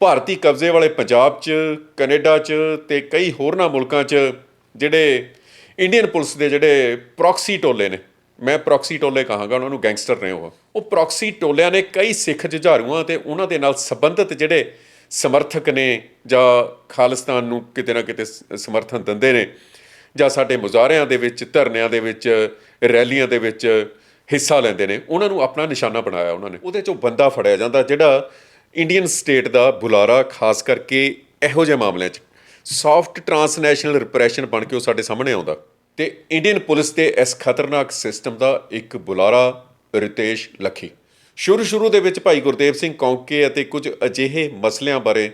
ਭਾਰਤੀ ਕਬਜ਼ੇ ਵਾਲੇ ਪੰਜਾਬ 'ਚ, ਕੈਨੇਡਾ 'ਚ ਤੇ ਕਈ ਹੋਰਨਾਂ ਮੁਲਕਾਂ 'ਚ ਜਿਹੜੇ ਇੰਡੀਅਨ ਪੁਲਿਸ ਦੇ ਜਿਹੜੇ ਪ੍ਰੌਕਸੀ ਟੋਲੇ ਨੇ, ਮੈਂ ਪ੍ਰੌਕਸੀ ਟੋਲੇ ਕਹਾਂਗਾ, ਉਹਨਾਂ ਨੂੰ ਗੈਂਗਸਟਰ ਨੇ ਉਹ। ਉਹ ਪ੍ਰੌਕਸੀ ਟੋਲਿਆਂ ਨੇ ਕਈ ਸਿੱਖ ਜੁਝਾਰੂਆਂ ਤੇ ਉਹਨਾਂ ਦੇ ਨਾਲ ਸੰਬੰਧਿਤ ਜਿਹੜੇ ਸਮਰਥਕ ਨੇ ਜਾਂ ਖਾਲਿਸਤਾਨ ਨੂੰ ਕਿਤੇ ਨਾ ਕਿਤੇ ਸਮਰਥਨ ਦਿੰਦੇ ਨੇ, ਜਾਂ ਸਾਡੇ ਮੁਜ਼ਾਹਰਿਆਂ ਦੇ ਵਿੱਚ, ਧਰਨਿਆਂ ਦੇ ਵਿੱਚ, ਰੈਲੀਆਂ ਦੇ ਵਿੱਚ ਹਿੱਸਾ ਲੈਂਦੇ ਨੇ, ਉਹਨਾਂ ਨੂੰ ਆਪਣਾ ਨਿਸ਼ਾਨਾ ਬਣਾਇਆ ਉਹਨਾਂ ਨੇ। ਉਹਦੇ ਚੋਂ ਬੰਦਾ ਫੜਿਆ ਜਾਂਦਾ ਜਿਹੜਾ ਇੰਡੀਅਨ ਸਟੇਟ ਦਾ ਬੁਲਾਰਾ ਖਾਸ ਕਰਕੇ ਇਹੋ ਜਿਹੇ ਮਾਮਲਿਆਂ 'ਚ। ਸੌਫਟ ਟਰਾਂਸਨੈਸ਼ਨਲ ਰਿਪਰੈਸ਼ਨ ਬਣ ਕੇ ਉਹ ਸਾਡੇ ਸਾਹਮਣੇ ਆਉਂਦਾ। ਤੇ ਇੰਡੀਅਨ ਪੁਲਿਸ ਦੇ ਇਸ ਖਤਰਨਾਕ ਸਿਸਟਮ ਦਾ ਇੱਕ ਬੁਲਾਰਾ ਰਿਤੇਸ਼ ਲੱਖੀ। ਸ਼ੁਰੂ ਸ਼ੁਰੂ ਦੇ ਵਿੱਚ ਭਾਈ ਗੁਰਦੇਵ ਸਿੰਘ ਕੌਂਕੇ ਅਤੇ ਕੁਝ ਅਜਿਹੇ ਮਸਲਿਆਂ ਬਾਰੇ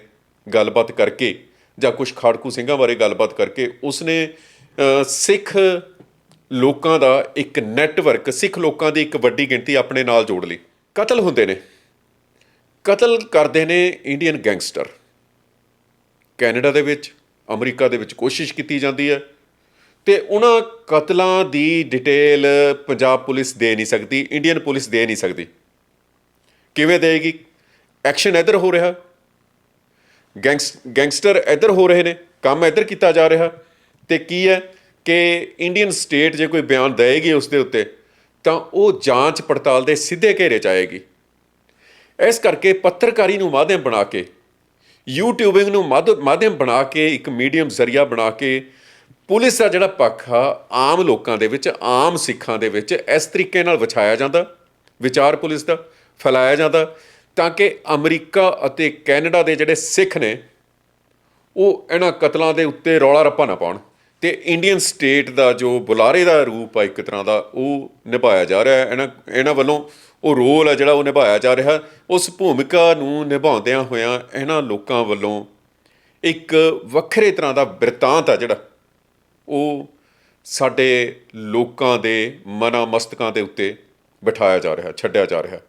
ਗੱਲਬਾਤ ਕਰਕੇ ਜਾਂ ਕੁਝ ਖਾੜਕੂ ਸਿੰਘਾਂ ਬਾਰੇ ਗੱਲਬਾਤ ਕਰਕੇ ਉਸਨੇ ਸਿੱਖ ਲੋਕਾਂ ਦਾ ਇੱਕ ਨੈਟਵਰਕ ਸਿੱਖ ਲੋਕਾਂ ਦੀ ਇੱਕ ਵੱਡੀ ਗਿਣਤੀ ਆਪਣੇ ਨਾਲ ਜੋੜ ਲਈ। ਕਤਲ ਹੁੰਦੇ ਨੇ। ਕਤਲ ਕਰਦੇ ਨੇ ਇੰਡੀਅਨ ਗੈਂਗਸਟਰ ਕੈਨੇਡਾ ਦੇ ਵਿੱਚ, ਅਮਰੀਕਾ ਦੇ ਵਿੱਚ ਕੋਸ਼ਿਸ਼ ਕੀਤੀ ਜਾਂਦੀ ਹੈ ਤੇ ਉਹਨਾਂ ਕਤਲਾਂ ਦੀ ਡਿਟੇਲ ਪੰਜਾਬ ਪੁਲਿਸ ਦੇ ਨਹੀਂ ਸਕਦੀ ਇੰਡੀਅਨ ਪੁਲਿਸ ਦੇ ਨਹੀਂ ਸਕਦੀ। ਕਿਵੇਂ ਦੇਗੀ ਐਕਸ਼ਨ ਇੱਧਰ ਹੋ ਰਿਹਾ। ਗੈਂਗਸ ਗੈਂਗਸਟਰ ਇੱਧਰ ਹੋ ਰਹੇ ਨੇ, ਕੰਮ ਇੱਧਰ ਕੀਤਾ ਜਾ ਰਿਹਾ। ਤੇ ਕੀ ਹੈ ਕਿ ਇੰਡੀਅਨ ਸਟੇਟ ਜੇ ਕੋਈ ਬਿਆਨ ਦੇਏਗੀ ਉਸ ਦੇ ਉੱਤੇ, ਤਾਂ ਉਹ ਜਾਂਚ ਪੜਤਾਲ ਦੇ ਸਿੱਧੇ ਘੇਰੇ ਚ ਆਏਗੀ। ਇਸ ਕਰਕੇ ਪੱਤਰਕਾਰੀ ਨੂੰ ਮਾਧਿਅਮ ਬਣਾ ਕੇ ਯੂਟਿਊਬਿੰਗ ਨੂੰ ਮਾਧ- ਮਾਧਿਅਮ ਬਣਾ ਕੇ, ਇੱਕ ਮੀਡੀਅਮ ਜ਼ਰੀਆ ਬਣਾ ਕੇ, ਪੁਲਿਸ ਦਾ ਜਿਹੜਾ ਪੱਖ ਆ, ਆਮ ਲੋਕਾਂ ਦੇ ਵਿੱਚ, ਆਮ ਸਿੱਖਾਂ ਦੇ ਵਿੱਚ ਇਸ ਤਰੀਕੇ ਨਾਲ ਵਿਛਾਇਆ ਜਾਂਦਾ, ਵਿਚਾਰ ਪੁਲਿਸ ਦਾ, ਫੈਲਾਇਆ ਜਾਂਦਾ, ਤਾਂ ਕਿ ਅਮਰੀਕਾ ਅਤੇ ਕੈਨੇਡਾ ਦੇ ਜਿਹੜੇ ਸਿੱਖ ਨੇ, ਉਹ ਇਹਨਾਂ ਕਤਲਾਂ ਦੇ ਉੱਤੇ ਰੌਲਾ ਰੱਪਾ ਨਾ ਪਾਉਣ। ਤੇ ਇੰਡੀਅਨ ਸਟੇਟ ਦਾ ਜੋ ਬੁਲਾਰੇ ਦਾ ਰੂਪ ਆ ਇੱਕ ਤਰ੍ਹਾਂ ਦਾ, ਉਹ ਨਿਭਾਇਆ ਜਾ ਰਿਹਾ ਹੈ। ਇਹਨਾਂ ਇਹਨਾਂ ਵੱਲੋਂ ਉਹ ਰੋਲ ਆ ਜਿਹੜਾ ਉਹ ਨਿਭਾਇਆ ਜਾ ਰਿਹਾ। ਉਸ ਭੂਮਿਕਾ ਨੂੰ ਨਿਭਾਉਂਦਿਆਂ ਹੋਇਆਂ ਇਹਨਾਂ ਲੋਕਾਂ ਵੱਲੋਂ ਇੱਕ ਵੱਖਰੇ ਤਰ੍ਹਾਂ ਦਾ ਬਿਰਤਾਂਤ ਆ ਜਿਹੜਾ, ਉਹ ਸਾਡੇ ਲੋਕਾਂ ਦੇ ਮਨਾਂ ਮਸਤਕਾਂ ਦੇ ਉੱਤੇ ਬਿਠਾਇਆ ਜਾ ਰਿਹਾ, ਛੱਡਿਆ ਜਾ ਰਿਹਾ।